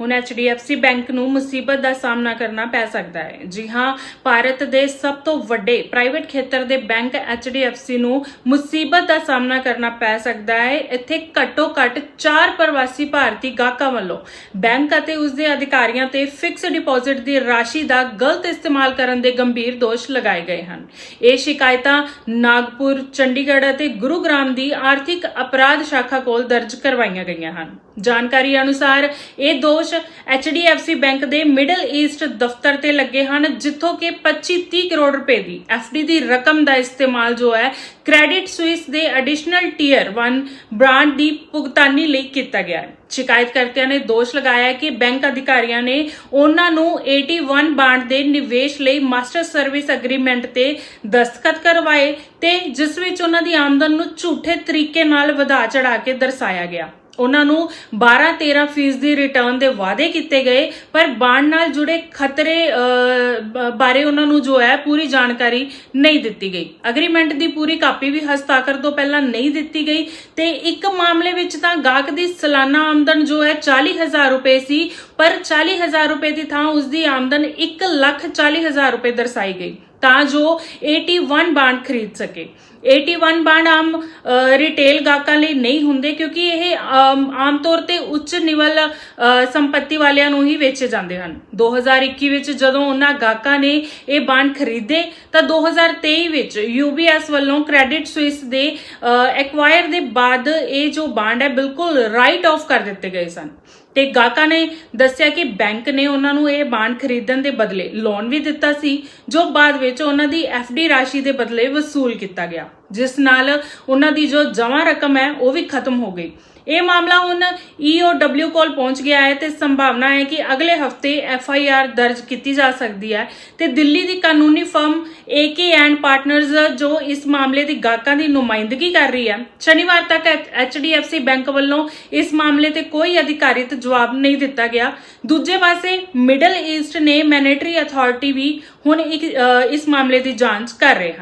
ਹੁਣ HDFC bank ਨੂੰ ਮੁਸੀਬਤ ਦਾ ਸਾਹਮਣਾ ਕਰਨਾ ਪੈ ਸਕਦਾ ਹੈ। ਜੀ ਹਾਂ, ਭਾਰਤ ਦੇ ਸਭ ਤੋਂ ਵੱਡੇ ਪ੍ਰਾਈਵੇਟ ਖੇਤਰ ਦੇ ਬੈਂਕ HDFC ਨੂੰ ਮੁਸੀਬਤ ਦਾ ਸਾਹਮਣਾ ਕਰਨਾ ਪੈ ਸਕਦਾ ਹੈ। ਇੱਥੇ ਘੱਟੋ ਘੱਟ 4 ਪ੍ਰਵਾਸੀ ਭਾਰਤੀ ਗਾਹਕਾਂ ਵੱਲੋਂ ਬੈਂਕ ਅਤੇ ਉਸ ਦੇ ਅਧਿਕਾਰੀਆਂ ਤੇ ਫਿਕਸ ਡਿਪੋਜ਼ਿਟ ਦੀ ਰਾਸ਼ੀ ਦਾ ਗਲਤ ਇਸਤੇਮਾਲ ਕਰਨ ਦੇ ਗੰਭੀਰ ਦੋਸ਼ ਲਗਾਏ ਗਏ ਹਨ। ਇਹ ਸ਼ਿਕਾਇਤਾਂ ਨਾਗਪੁਰ, ਚੰਡੀਗੜ੍ਹ ਅਤੇ ਗੁਰੂਗ੍ਰਾਮ ਦੀ ਆਰਥਿਕ ਅਪਰਾਧ ਸ਼ਾਖਾ ਕੋਲ ਦਰਜ ਕਰਵਾਈਆਂ ਗਈਆਂ ਹਨ। ਜਾਣਕਾਰੀ ਅਨੁਸਾਰ ਇਹ ਦੋਸ਼ HDFC ਬੈਂਕ ਦੇ ਮਿਡਲ ਈਸਟ ਦਫ਼ਤਰ ਤੇ ਲੱਗੇ ਹਨ, ਜਿੱਥੋਂ ਕਿ 25-30 ਕਰੋੜ ਰੁਪਏ ਦੀ FD ਦੀ ਰਕਮ ਦਾ ਇਸਤੇਮਾਲ ਜੋ ਹੈ ਕ੍ਰੈਡਿਟ ਸਵਿਸ ਦੇ ਐਡੀਸ਼ਨਲ ਟੀਅਰ 1 ਬ੍ਰਾਂਡ ਦੀ ਭੁਗਤਾਨੀ ਲਈ ਕੀਤਾ ਗਿਆ ਹੈ। ਸ਼ਿਕਾਇਤਕਰਤਿਆਂ ਨੇ ਦੋਸ਼ ਲਗਾਇਆ ਕਿ ਬੈਂਕ ਅਧਿਕਾਰੀਆਂ ਨੇ ਉਹਨਾਂ ਨੂੰ 81 ਬਾਂਡ ਦੇ ਨਿਵੇਸ਼ ਲਈ ਮਾਸਟਰ ਸਰਵਿਸ ਐਗਰੀਮੈਂਟ ਤੇ ਦਸਤਖਤ ਕਰਵਾਏ ਤੇ ਜਿਸ ਵਿੱਚ ਉਹਨਾਂ ਦੀ ਆਮਦਨ ਨੂੰ ਝੂਠੇ ਤਰੀਕੇ ਨਾਲ ਵਧਾ ਚੜਾ ਕੇ ਦਰਸਾਇਆ ਗਿਆ। ਉਹਨਾਂ ਨੂੰ 12-13 ਫੀਸਦੀ ਰਿਟਰਨ ਦੇ ਵਾਅਦੇ ਕੀਤੇ ਗਏ, ਪਰ ਬਾਂਡ ਨਾਲ ਜੁੜੇ ਖਤਰੇ ਬਾਰੇ ਉਹਨਾਂ ਨੂੰ ਜੋ ਹੈ ਪੂਰੀ ਜਾਣਕਾਰੀ ਨਹੀਂ ਦਿੱਤੀ ਗਈ। ਐਗਰੀਮੈਂਟ ਦੀ ਪੂਰੀ ਕਾਪੀ ਵੀ ਹਸਤਾਖਰ ਤੋਂ ਪਹਿਲਾਂ ਨਹੀਂ ਦਿੱਤੀ ਗਈ ਤੇ ਇੱਕ ਮਾਮਲੇ ਵਿੱਚ ਤਾਂ ਗਾਹਕ ਦੀ ਸਾਲਾਨਾ ਆਮਦਨ ਜੋ ਹੈ 40000 ਰੁਪਏ ਸੀ, ਪਰ 40000 ਰੁਪਏ ਦੀ ਥਾਂ ਉਸ ਦੀ ਆਮਦਨ 140000 ਰੁਪਏ ਦਰਸਾਈ ਗਈ ਤਾਂ ਜੋ 81 ਬਾਂਡ ਖਰੀਦ ਸਕੇ। 81 ਬਾਂਡ ਆਮ ਰਿਟੇਲ ਗਾਹਕਾਂ ਲਈ ਨਹੀਂ ਹੁੰਦੇ ਕਿਉਂਕਿ ਇਹ ਆਮ ਤੌਰ ਤੇ ਉੱਚ ਨਿਵਲ ਸੰਪਤੀ ਵਾਲਿਆਂ ਨੂੰ ਹੀ ਵੇਚੇ ਜਾਂਦੇ ਹਨ। 2021 ਵਿੱਚ ਜਦੋਂ ਉਹਨਾਂ ਗਾਹਕਾਂ ਨੇ ਇਹ ਬਾਂਡ ਖਰੀਦੇ, ਤਾਂ 2023 ਵਿੱਚ UBS ਵੱਲੋਂ ਕ੍ਰੈਡਿਟ ਸਵਿਸ ਦੇ ਐਕਵਾਇਰ ਦੇ ਬਾਅਦ ਇਹ ਜੋ ਬਾਂਡ ਹੈ ਬਿਲਕੁਲ ਰਾਈਟ ਆਫ ਕਰ ਦਿੱਤੇ ਗਏ ਸਨ। ਤੇ ਗਾਹਕਾਂ ਨੇ ਦੱਸਿਆ ਕਿ ਬੈਂਕ ਨੇ ਉਹਨਾਂ ਨੂੰ ਇਹ ਬਾਂਡ ਖਰੀਦਣ ਦੇ ਬਦਲੇ ਲੋਨ ਵੀ ਦਿੱਤਾ ਸੀ, ਜੋ ਬਾਅਦ ਵਿੱਚ ਉਹਨਾਂ ਦੀ ਡੀ ਰਾਸ਼ੀ ਦੇ ਬਦਲੇ ਵਸੂਲ ਕੀਤਾ ਗਿਆ। ਜਿਸ ਨਾਲ ਉਹਨਾਂ ਦੀ ਜੋ ਜਮ੍ਹਾਂ ਰਕਮ ਹੈ ਉਹ ਵੀ ਖਤਮ ਹੋ ਗਈ। ਇਹ ਮਾਮਲਾ ਹੁਣ EOW ਕੋਲ ਪਹੁੰਚ ਗਿਆ ਹੈ ਤੇ ਸੰਭਾਵਨਾ ਹੈ ਕਿ ਅਗਲੇ ਹਫ਼ਤੇ ਐਫ ਆਈ ਆਰ ਦਰਜ ਕੀਤੀ ਜਾ ਸਕਦੀ ਹੈ। ਤੇ ਦਿੱਲੀ ਦੀ ਕਾਨੂੰਨੀ ਫਰਮ AK ਐਂਡ ਪਾਰਟਨਰਜ਼ ਜੋ ਇਸ ਮਾਮਲੇ ਦੀ ਗਾਹਕਾਂ ਦੀ ਨੁਮਾਇੰਦਗੀ ਕਰ ਰਹੀ ਹੈ ਸ਼ਨੀਵਾਰ ਤੱਕ H D F C bank ਵੱਲੋਂ ਇਸ ਮਾਮਲੇ ਤੇ ਕੋਈ ਅਧਿਕਾਰਿਤ ਜਵਾਬ ਨਹੀਂ ਦਿੱਤਾ ਗਿਆ। ਦੂਜੇ ਪਾਸੇ ਮਿਡਲ ਈਸਟ ਨੇ ਮੈਨੇਟਰੀ ਅਥਾਰਟੀ ਵੀ ਹੁਣ ਇੱਕ, ਇਸ ਮਾਮਲੇ ਦੀ ਜਾਂਚ ਕਰ ਰਿਹਾ